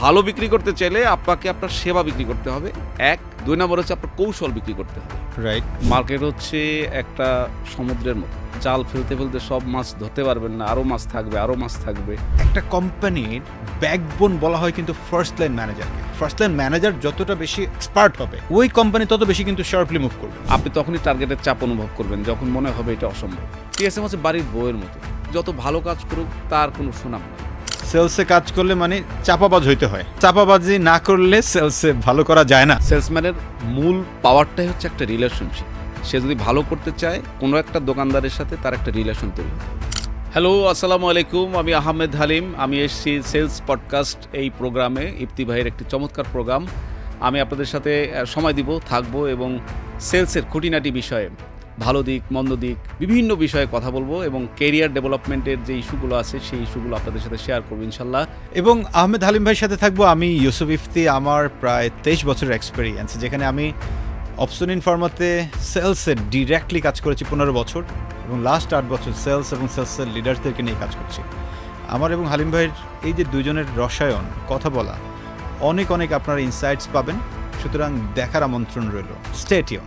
ভালো বিক্রি করতে চাইলে আপনাকে আপনার সেবা বিক্রি করতে হবে। এক দুই নম্বর হচ্ছে আপনার কৌশল বিক্রি করতে হবে। রাইট মার্কেট হচ্ছে একটা সমুদ্রের মতো। জাল ফেলতে ফেলতে সব মাছ ধরতে পারবেন না আরও মাছ থাকবে আরও মাছ থাকবে। একটা কোম্পানির ব্যাকবোন বলা হয় কিন্তু ফার্স্ট লাইন ম্যানেজারকে ফার্স্ট লাইন ম্যানেজার যতটা বেশি এক্সপার্ট হবে ওই কোম্পানি তত বেশি কিন্তু শার্পলি মুভ করবে। আপনি তখনই টার্গেটের চাপ অনুভব করবেন যখন মনে হবে এটা অসম্ভব। টিএসএম হচ্ছে বাড়ির বউয়ের মতো। যত ভালো কাজ করুক তার কোনো সুনাম নেই। সেলসে কাজ করলে মানে চাপাবাজ হইতে হয়। চাপাবাজি না করলে সেলসে ভালো করা যায় না। সেলসম্যানের মূল পাওয়ারটাই হচ্ছে একটা রিলেশনশিপ। সে যদি ভালো করতে চায়, কোনো একটা দোকানদারের সাথে তার একটা রিলেশন তৈরি হ্যালো, আসসালামু আলাইকুম, আমি আহমেদ হালিম। আমি এসেছি সেলস পডকাস্ট এই প্রোগ্রামে, ইফতি ভাইয়ের একটি চমৎকার প্রোগ্রাম। আমি আপনাদের সাথে সময় দিব, থাকব এবং সেলসের খুঁটিনাটি বিষয়ে ভালো দিক, মন্দ দিক, বিভিন্ন বিষয়ে কথা বলব এবং কেরিয়ার ডেভেলপমেন্টের যে ইস্যুগুলো আছে সেই ইস্যুগুলো আপনাদের সাথে শেয়ার করব ইনশাল্লাহ এবং আহমেদ হালিম ভাইয়ের সাথে থাকব আমি, ইউসুফ ইফতি, আমার প্রায় তেইশ বছরের এক্সপিরিয়েন্স যেখানে আমি অপশন ইনফার্মাতে সেলসে ডিরেক্টলি কাজ করেছি পনেরো বছর এবং লাস্ট আট বছর সেলস এবং সেলসের লিডারদেরকে নিয়ে কাজ করছি। আমার এবং হালিম ভাইয়ের এই যে দুজনের রসায়ন, কথা বলা, অনেক অনেক আপনারা ইনসাইটস পাবেন, সুতরাং দেখার আমন্ত্রণ রইল। স্টেটিয়ন